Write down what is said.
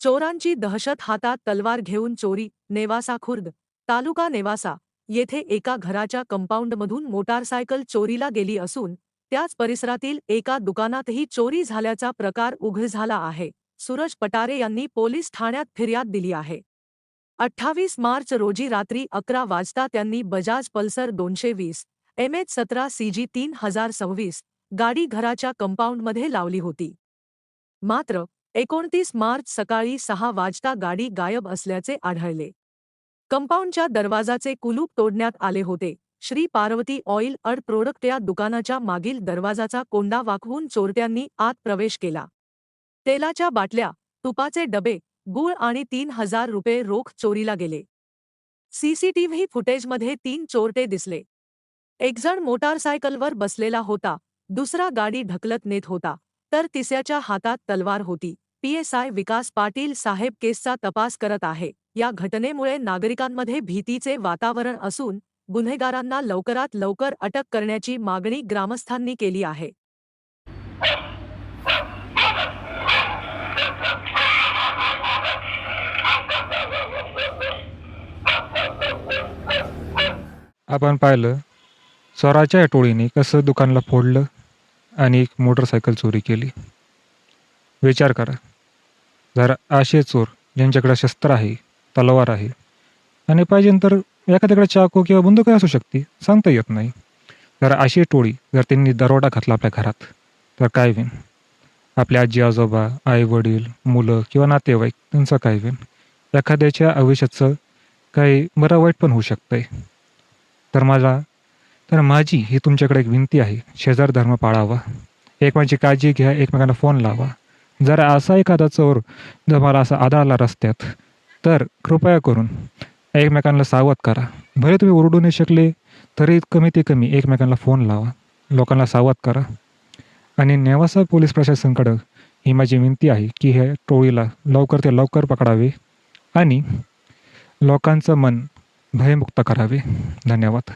चोरांची दहशत हातात तलवार घेऊन चोरी नेवासा खुर्द तालुका नेवासा येथे एका घराच्या कंपाऊंडमधून मोटारसायकल चोरीला गेली असून त्याच परिसरातील एका दुकानातही चोरी झाल्याचा प्रकार उघड झाला आहे सूरज पटारे यांनी पोलीस ठाण्यात फिर्याद दिली आहे. अठ्ठावीस मार्च रोजी रात्री अकरा वाजता त्यांनी बजाज पल्सर दोनशे वीस एम एच सतरा सीजी तीन हजार सव्वीस गाडी घराच्या कंपाऊंडमध्ये लावली होती. मात्र एकोणतीस मार्च सकाळी सहा वाजता गाडी गायब असल्याचे आढळले. कंपाऊंडच्या दरवाजाचे कुलूप तोडण्यात आले होते. Shri Parvati oil and product या दुकानाच्या मागील दरवाजाचा कोंडा वाकवून चोरट्यांनी आत प्रवेश केला. तेलाच्या बाटल्या तुपाचे डबे गूळ आणि तीन हजार रुपये रोख चोरीला गेले. सीसीटीव्ही फुटेजमध्ये तीन चोरटे दिसले. एकजण मोटारसायकलवर बसलेला होता. दुसरा गाडी ढकलत नेत होता. तर तिसऱ्याच्या हातात तलवार होती. पीएसआय विकास पाटील साहेब केसचा तपास करत आहे. या घटनेमुळे नागरिकांमध्ये भीतीचे वातावरण असून गुन्हेगारांना लवकरात लवकर अटक करण्याची मागणी ग्रामस्थांनी केली आहे. आपण पाहिलं स्वराच्या या टोळीने कसं दुकानला फोडलं? आणि एक मोटरसायकल चोरी केली. विचार करा. जरा असे चोर ज्यांच्याकडे शस्त्र आहे तलवार आहे आणि पाहिजे तर एखाद्याकडे चाकू किंवा बंदूकही असू शकते सांगता येत नाही. जर अशी टोळी जर त्यांनी दरोडा घातला आपल्या घरात तर काय होईन? आपले आजी आजोबा आई वडील मुलं किंवा नातेवाईक त्यांचं काय होईल एखाद्याच्या आयुष्याचं काही बरं वाईट पण होऊ शकतंय. तर मला तर माझी ही तुमच्याकडे एक विनंती आहे. शेजार धर्म पाळावा. एकमेकांची काळजी घ्या एकमेकांना फोन लावा. जर असा एखादा चोर जर मला असा आढळला रस्त्यात तर कृपया करून एकमेकांना सावध करा. भले तुम्ही ओरडू नाही शकले तरी कमी ते कमी एकमेकांना फोन लावा. लोकांना सावध करा. आणि नेवासा पोलीस प्रशासनाकडं ही माझी विनंती आहे की हे टोळीला लवकर ते लवकर पकडावे आणि लोकांचं मन भयमुक्त करावे. धन्यवाद.